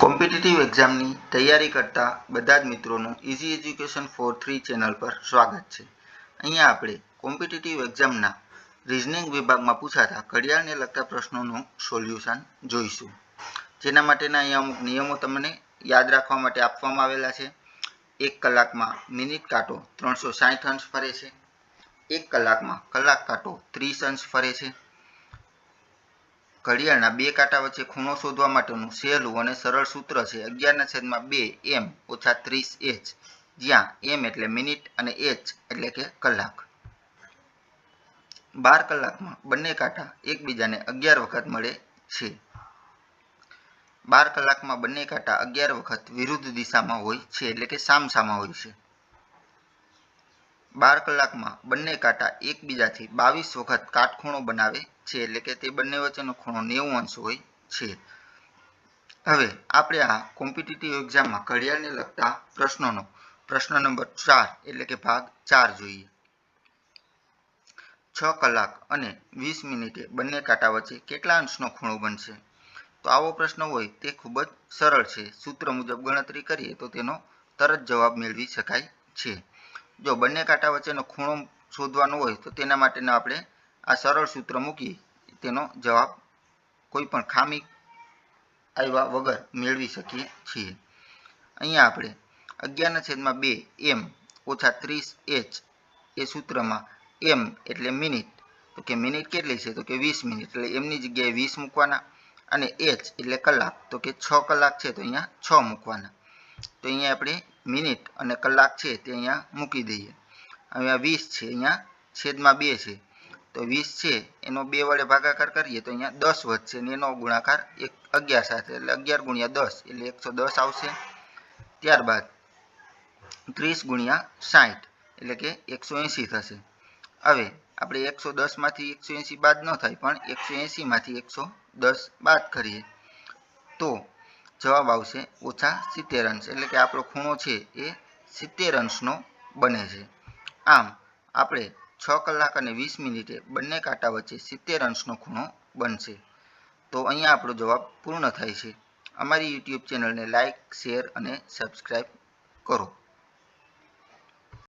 Competitive એક્ઝામની તૈયારી કરતા બધા જ મિત્રોનું easy education four three channel પર સ્વાગત છે. અહીંયા આપણે કોમ્પિટિટિવ એક્ઝામના રિઝનિંગ વિભાગમાં પૂછાતા ઘડિયાળને લગતા પ્રશ્નોનું સોલ્યુશન જોઈશું. જેના માટેના અહીંયા અમુક નિયમો તમને યાદ રાખવા માટે આપવામાં આવેલા છે. એક કલાકમાં મિનિટ કાંટો ત્રણસો સાહીઠ અંશ ફરે છે. એક કલાકમાં કલાક કાંટો ત્રીસ અંશ ફરે છે. ઘડિયાળના બે કાંટા વચ્ચે ખૂણો શોધવા માટેનું સહેલું અને સરળ સૂત્ર છે અગિયારના છેદમાં બે એમ ઓછા ત્રીસ એચ. જ્યાં એમ એટલે મિનિટ અને એચ એટલે કે કલાક. બાર કલાકમાં બંને કાંટા એકબીજાને અગિયાર વખત મળે છે. બાર કલાકમાં બંને કાંટા અગિયાર વખત વિરુદ્ધ દિશામાં હોય છે, એટલે કે સામસામા હોય છે. બાર કલાકમાં બંને કાંટા એકબીજાથી બાવીસ વખત કાટખૂણો બનાવે છે, એટલે કે તે બંને વચ્ચેનો ખૂણો નેવું અંશ હોય છે. હવે આપણે આ કોમ્પિટિટિવ એક્ઝામમાં ઘડિયાળને લગતા પ્રશ્નોનો, પ્રશ્ન નંબર ચાર, એટલે કે ભાગ ચાર જોઈએ. છ કલાક અને વીસ મિનિટે બંને કાંટા વચ્ચે કેટલા અંશનો ખૂણો બનશે? તો આવો પ્રશ્ન હોય તે ખૂબ જ સરળ છે. સૂત્ર મુજબ ગણતરી કરીએ તો તેનો તરત જવાબ મેળવી શકાય છે. જો બંને કાંટા વચ્ચેનો ખૂણો શોધવાનો હોય તો તેના માટેના આપણે આ સરળ સૂત્ર મૂકી તેનો જવાબ કોઈ પણ ખામી આવ્યા વગર મેળવી શકીએ છીએ. અહીંયા આપણે અગિયારના છેદમાં બે એમ ઓછા ત્રીસ એચ એ સૂત્રમાં એમ એટલે મિનિટ. તો કે મિનિટ કેટલી છે? તો કે વીસ મિનિટ. એટલે એમની જગ્યાએ વીસ મૂકવાના અને એચ એટલે કલાક. તો કે છ કલાક છે તો અહીંયા છ મૂકવાના. તો અહીંયા આપણે મિનિટ અને કલાક છે તે અહીંયા મૂકી દઈએ. અહીંયા વીસ છે, અહીંયા છેદમાં બે છે. તો વીસ છે, એનો બે વડે ભાગાકાર કરીએ તો અહીંયા દસ વધશે અને એનો ગુણાકાર એક અગિયાર સાથે. એટલે અગિયાર ગુણ્યા દસ એટલે એકસો દસ આવશે. ત્યારબાદ ત્રીસ ગુણ્યા સાઠ એટલે કે એકસો એંસી થશે. હવે આપણે એકસો દસમાંથી એકસો એંસી બાદ ન થાય, પણ એકસો એંસીમાંથી એકસો દસ બાદ કરીએ, તો જવાબ આવશે ઓછા સિત્તેર અંશ. એટલે કે આપણો ખૂણો છે એ સિત્તેર અંશનો બને છે. આમ, આપણે છ કલાક અને વીસ મિનિટે બંને કાંટા વચ્ચે સિત્તેર અંશનો ખૂણો બનશે. તો અહીંયા આપણો જવાબ પૂર્ણ થાય છે. અમારી યુટ્યુબ ચેનલને લાઇક શેર અને સબસ્ક્રાઈબ કરો.